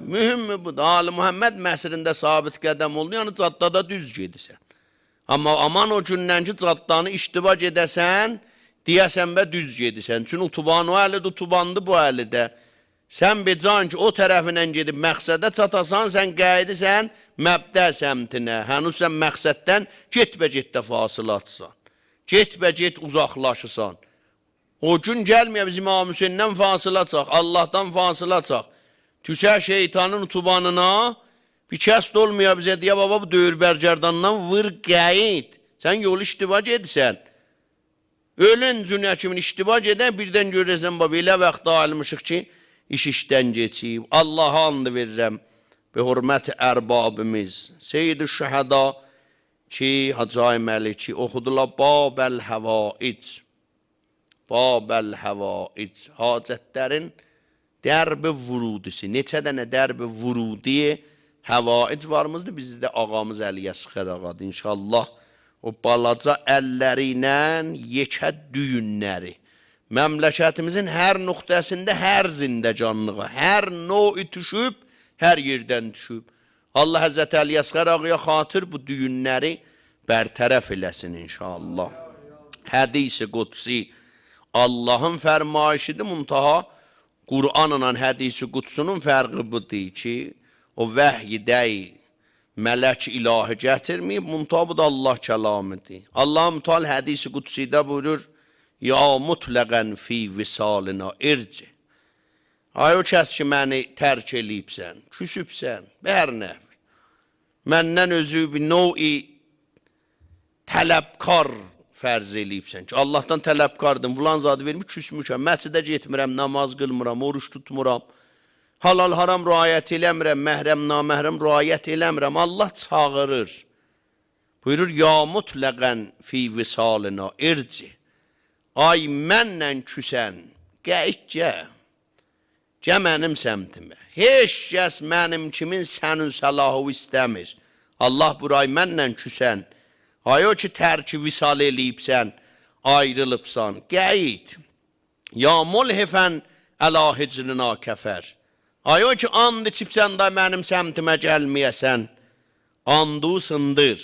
Mühüm budur. Ali Muhammed məsrində sabit qədəm oldu, yəni caddada düz gedirsən. Amma aman o gündən ki, caddanı iştibac edəsən, deyəsən və düz gedirsən. Çünki utuban o əlidir, utubandı bu əlidə. Sən bir can ki, o tərəfinə gedib məqsədə çatasan, sən qayıdırsan məbdə səmtinə. Hənuz sən məqsəddən getbə-getdə fasılatsan. Getbə-get uzaqlaşırsan. O gün gəlməyə bizim İmam Hüseyndən fasıla çaq, Allahdan fasıla çaq. Tüsə şeytanın tubanına bir kəs də olmuyor bizə deyə baba bu döyür bərgərdandan vır qəyid. Sən yol iştibac edirsən. Ölən cünə kimin iştibac edən birdən görəsən baba elə vaxt almışıq ki, iş işdən keçib. Allaha and verirəm və hörmət ərbabimiz. Seyyid-i şəhəda ki, Hacay Məliki oxudular Babəl Həvaic. Babəl Həvaic. Hacətlərin dərbi vurudisi. Neçə dənə dərbi vurudi həvaic varmızdı. Bizdə ağamız Əliyə Sıxır ağadır. İnşallah o balaca əlləri ilə yekə düyünləri. Məmləkətimizin hər nöqtəsində hər zindəcanlığa, hər növ düşüb, hər yerdən düşüb. Allah Həzrət Əliyə Sıxır ağaya xatır bu düyünləri bərtərəf eləsin inşallah. Hədisi qudsi Allahın fərmayişidir muntaha Qur'anla hədisi qudsunun fərqi budur ki, o vəhyi dəy, mələk ilahi gətirməyib, muntaha bu da Allah kəlamidir. Allah mütal hədisi qudsidə buyurur, Ya mutləqən fi visalina irci. Ay o kəs ki, məni tərk eləyibsən, küsübsən, bəhər nəvi. Məndən özü bir novi tələbkar fərz eləyibsən ki, Allahdan tələbkardım, bulan zadı vermiş, küsmüşəm, məscidə getmirəm, namaz qılmıram, oruç tutmuram, halal haram riayət eləmirəm, məhrəm, naməhrəm riayət eləmirəm, Allah çağırır. Buyurur, ya mutləqən fi visalina irci. Ay mənlə küsən, qəyicə, gə mənim səmtimə. Heç kəs mənim kimin sənin səlahı istəmir. Allah burayı mənlə küsən, Ay o ki, tərki visal eləyibsən, ayrılıbsan, qəyid. Ya mulhifən əla hicrina kəfər. Ay o ki, and içibsən da mənim səmtimə gəlməyəsən, andu sındır,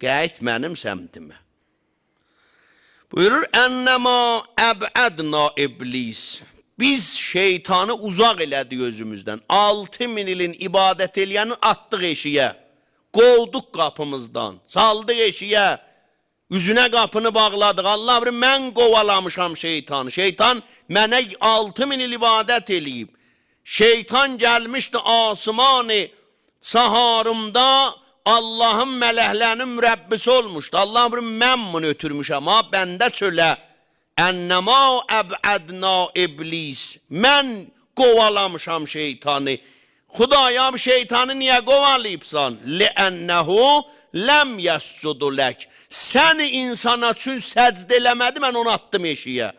qəyid mənim səmtimə. Buyurur, ennəma əbədna iblis. Biz şeytanı uzaq elədik özümüzdən. 6 min ilin ibadət eləyəni atdıq eşiyə. Qovduq qapımızdan, saldıq eşiyə, üzünə qapını bağladıq. Allah bilir, mən qovalamışam şeytanı. Şeytan mənə 6 min il ibadət eləyib. Şeytan gəlmişdi asmanı saharımda Allahın mələklərinin mürəbbisi olmuşdu. Allah bilir, mən bunu ötürmüşəm, ha, bəndə çölə. Ennəma əbədna iblis. Mən qovalamışam şeytanı. Xudayam şeytanı niyə qovalayıbsan? Lənnəhu ləm yəscudu lək. Səni insana üçün səcd eləmədi, mən onu atdım eşiyə.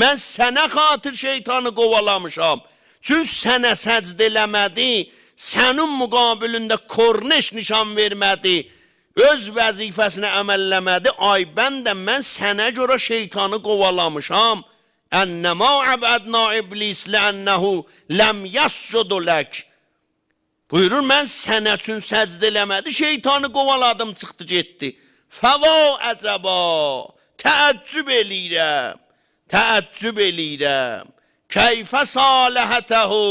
Mən sənə xatır şeytanı qovalamışam. Çünki sənə səcd eləmədi, sənin müqabilində korneş nişan vermədi, öz vəzifəsinə əməlləmədi. Ay bəndə mən sənə görə şeytanı qovalamışam. Ennəma əbədna iblis lənnəhu ləm yəscudu lək. Buyurur, mən sənə üçün səcd eləmədi, şeytanı qovaladım, çıxdı, getdi. Fəva əcəba, təəccüb eləyirəm, təəccüb eləyirəm. Kəyfə saləhətəhu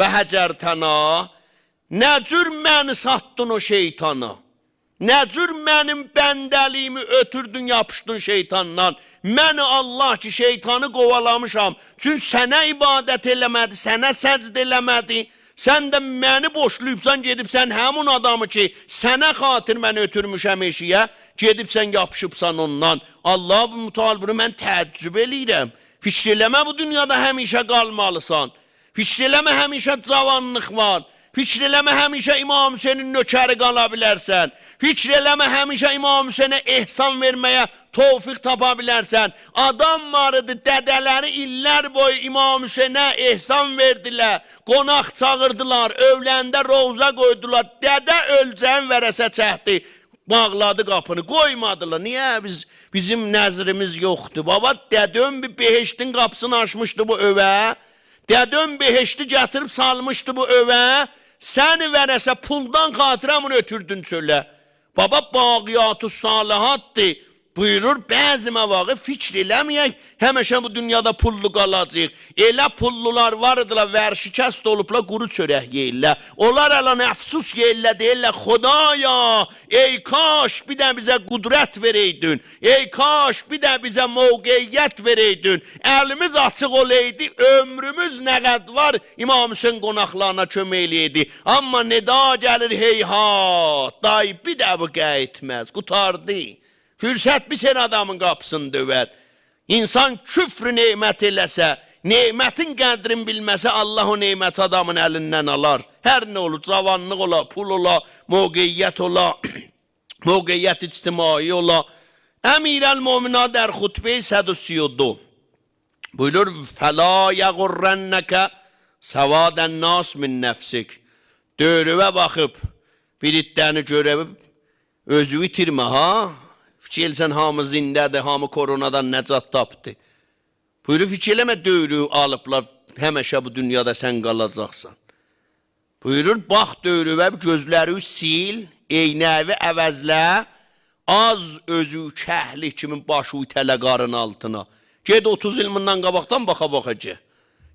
və həcərtəna, nə cür məni satdın o şeytana? Nə cür mənim bəndəliyimi ötürdün, yapışdın şeytandan? Məni Allah ki, şeytanı qovalamışam. Çünki sənə ibadət eləmədi, sənə səcd eləmədi. Sən də məni boşlayıbsan, gedibsən həmin adamı ki, sənə xatir mən ötürmüşəm eşiyə, gedibsən yapışıbsan ondan. Allah bu mütal bunu mən təəccüb eləyirəm. Fikr eləmə bu dünyada həmişə qalmalısan. Fikr eləmə həmişə cavanlıq var. Fikr eləmə həmişə İmam Hüseynin nökəri qala bilərsən. Fikr eləmə həmişə İmam Hüseynə ehsan verməyə tovfiq tapa bilərsən. Adam var idi, dədələri illər boyu İmam Hüseynə ehsan verdilər. Qonaq çağırdılar, övləndə rovza qoydular. Dədə ölcən vərəsə çəkdi. Bağladı qapını, qoymadılar. Niyə? Biz bizim nəzrimiz yoxdur. Baba dədəm bir beheştin qapısını açmışdı bu övə. Dədəm beheşti gətirib salmışdı bu övə. səni vərəsə puldan xatirə bunu ötürdün çölə. Baba baqiyatü salihatdır. Buyurur, bəzi məvaqı fikr eləməyək, həməşə bu dünyada pullu qalacaq. Elə pullular vardılar, vərşikəst olubla quru çörək yeyirlər. Onlar əlan əfsus yeyirlər, deyirlər, Xudaya, ey kaş bir də bizə qudrət vereydin, ey kaş bir də bizə mövqeyyət vereydin, əlimiz açıq olaydı, ömrümüz nə qəd var, İmam Hüseyin qonaqlarına kömək eləyirdi. Amma nida gəlir, heyhat, day bir də bu qayıtməz, qutardı. Fürsət bir sen adamın qapısını döver. İnsan küfrü nemət eləsə, nemətin qədrin bilməsə Allah o nemət adamın əlindən alar. Hər nə olur, cavanlıq ola, pul ola, mövqeyyət ola, mövqeyyət ictimai ola. Əmirəl Momina der xutbə 132 buyurur, Fəla yəqurrənnəkə səvadən nas min nəfsik. Dörüvə baxıb, bir iddəni görəb, özü itirmə ha, Fikir elsən hamı zindədir, hamı koronadan nəcat tapdı. Buyurub fikir eləmə dövrü alıblar, həməşə bu dünyada sən qalacaqsan. Buyurur, bax dövrüvə gözləri sil, eynəvi əvəzlə, az özü kəhli kimin başı itələ qarın altına. Ged 30 il bundan qabaqdan baxa-baxacaq.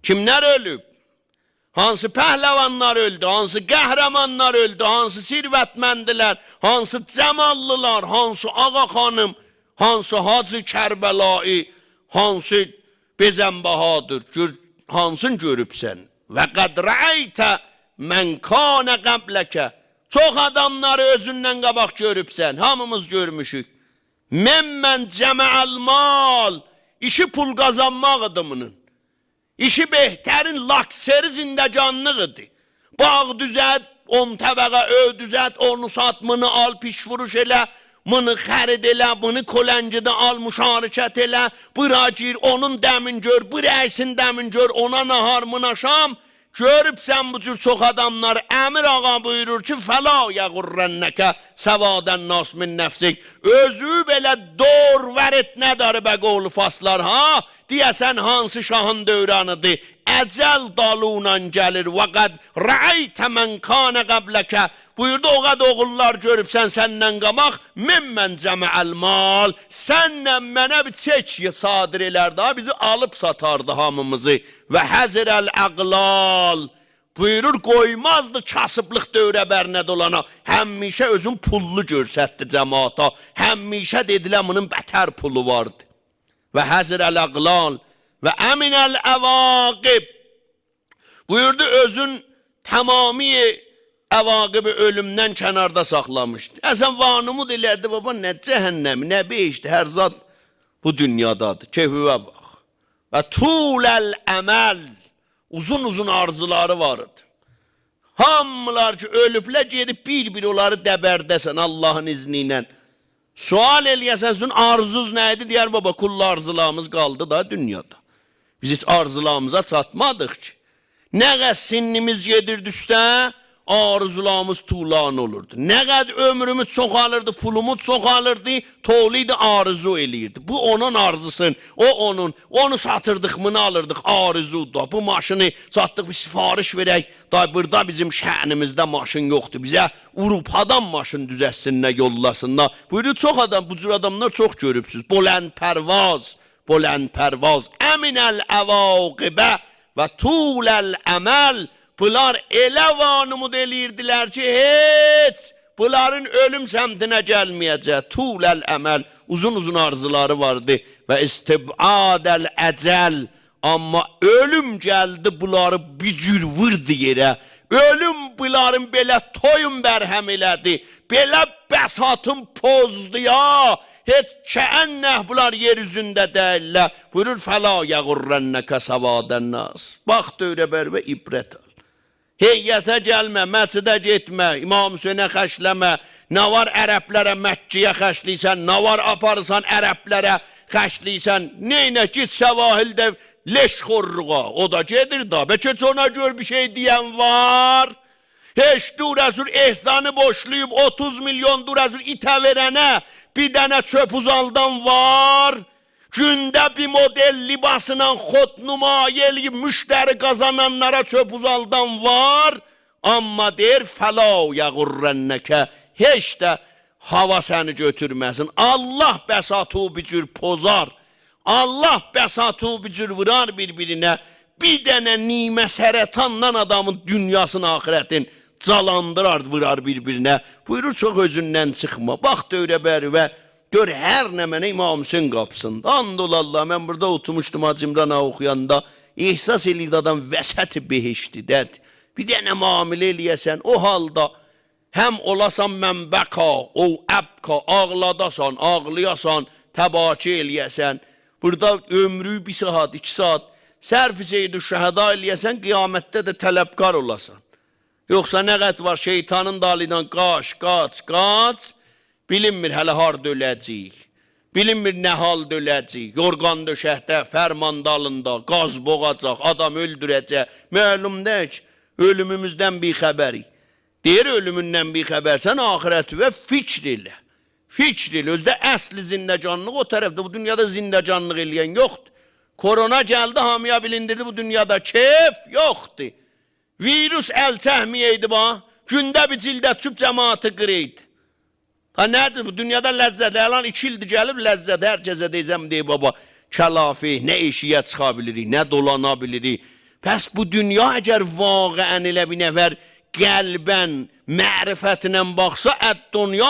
Kimlər ölüb? Hansı pəhləvanlar öldü, hansı qəhrəmanlar öldü, hansı sirvətməndilər, hansı cəmallılar, hansı ağa xanım, hansı hacı Kərbəlayı, hansı Bezən Bahadır, gör, hansın görübsən? Və qəd rəytə mən kanə qəbləkə. Çox adamları özündən qabaq görübsən, hamımız görmüşük. Mən mən cəməəl mal, işi pul qazanmaqdır bunun. İşi behterin lakseri zindecanlığıdır. Bağ düzət, on təbəqə öv düzət, onu sat, mını al, piş vuruş elə, mını xərid elə, bunu koləncidə al, müşarikət elə, bıra gir, onun dəmin gör, bu rəysin dəmin gör, ona nahar, mına şam, Görübsən bu cür çox adamlar, əmir ağa buyurur ki, fəla yəğurrənnəkə səvadən nas min nəfsik. Özü belə dor vərit nədarı bə qovlu faslar, ha? Deyəsən hansı şahın dövranıdır? Əcəl dalunan gəlir və qəd rəaytə mən kanə qəbləkə. Buyurdu, o qəd oğullar görübsən səndən qamaq, min mən cəməəl mal, sənlə mənə bir çək sadir elərdi, bizi alıb satardı hamımızı və həzirəl əqlal buyurur qoymazdı kasıblıq dövrəbərinə dolana. Həmişə özün pullu görsətdi cəmaata. Həmişə dedilər bunun bətər pulu vardı. Və həzirəl əqlal və əminəl əvaqib buyurdu özün tamami əvaqibi ölümdən kənarda saxlamışdı. Əsən vanumu dilərdi, baba, nə cəhənnəmi, nə beyişdi, hər zat bu dünyadadır. Keyfivə bax. Və tuləl əməl uzun-uzun arzuları vardı. Hamılar ki, ölüblər gedib bir-bir onları dəbərdəsən Allahın izni ilə. Sual eləyəsən, sizin arzunuz nə idi? Deyər, baba, kulla arzularımız qaldı da dünyada. Biz heç arzularımıza çatmadıq ki. Nə qəssinnimiz gedirdi üstə, arzularımız tuğlan olurdu. Nə qəd ömrümüz çoxalırdı, pulumuz çoxalırdı, toliydi arzu eləyirdi. Bu onun arzusun, o onun. Onu satırdıq, mını alırdıq, arzu da. Bu maşını satdıq, bir sifariş verək. Da burada bizim şənimizdə maşın yoxdur. Bizə Avropadan maşın düzəssinlər, yollasınlar. Buyurdu, çox adam, bu cür adamlar çox görübsüz. Bolənd pərvaz, bolənd pərvaz. Əminəl əvaqibə və tuləl əməl. Bunlar elə vanumud eləyirdilər ki, heç bunların ölüm səmtinə gəlməyəcək. Tuləl əməl, uzun-uzun arzuları vardı və istibadəl əcəl. Amma ölüm gəldi, bunları bir cür vurdu yerə. Ölüm bunların belə toyun bərhəm elədi. Belə bəsatın pozdu ya. Heç kəənnəh bunlar yer üzündə deyirlər. Buyurur, fəla yəğurrənnəkə səvadən nas. Bax, dövrə bər və ibrət al. Heyyətə gəlmə, məcidə getmə, İmam Hüseynə xəşləmə, nə var ərəblərə Məkkiyə xəşliysən, nə var aparırsan ərəblərə xəşliysən, neynə git səvahildə leş xorruğa, o da gedir da, bəlkə ona gör bir şey deyən var. Heç durəzür ehzanı boşlayıb 30 milyon durəzür itə verənə bir dənə çöp uzaldan var. Gündə bir model libasla xod nümayə eləyib müştəri qazananlara çöp uzaldan var. Amma deyir fəla yəğurrənnəkə heç də hava səni götürməsin. Allah bəsatı bir cür pozar. Allah bəsatı bir cür vurar bir-birinə. Bir dənə nimə sərətandan adamın dünyasını, axirətin calandırar, vurar bir-birinə. Buyurur, çox özündən çıxma. Bax dövrə bəri və gör hər nə mənə İmam Hüseyin qapısında. Andollallah, mən burada oturmuşdum Hacı İmran oxuyanda. İhsas eləyirdi adam vəsət behişdi, dəd. Bir dənə müamilə eləyəsən, o halda həm olasan mənbəka, o əbka, ağladasan, ağlayasan, təbaki eləyəsən. Burada ömrü bir saat, iki saat sərf seyid şəhəda eləyəsən, qiyamətdə də tələbkar olasan. Yoxsa nə qət var şeytanın dalidan qaç, qaç, qaç, bilinmir hələ harda öləcəyik. Bilinmir nə halda öləcəyik. Yorğan döşəkdə, fərman dalında, qaz boğacaq, adam öldürəcək. Məlum nə ki, ölümümüzdən bir xəbərik. Deyir ölümündən bir xəbərsən, axirəti və fikr elə. Fikr elə. Özdə əsli zindəcanlıq o tərəfdə. Bu dünyada zindəcanlıq eləyən yoxdur. Korona gəldi, hamıya bilindirdi bu dünyada keyf yoxdur. Virus əl çəkməyəydi ba. Gündə bir cildə tüp cəmaatı qırıydı. Ha nədir bu dünyada ləzzət? Əlan 2 ildir gəlib ləzzət. Hər kəsə deyəcəm deyə baba, kəlafi, nə eşiyə çıxa bilirik, nə dolana bilirik. Pəs bu dünya əgər vaqəən elə bir nəfər qəlbən, mərifətlə baxsa, əd dünya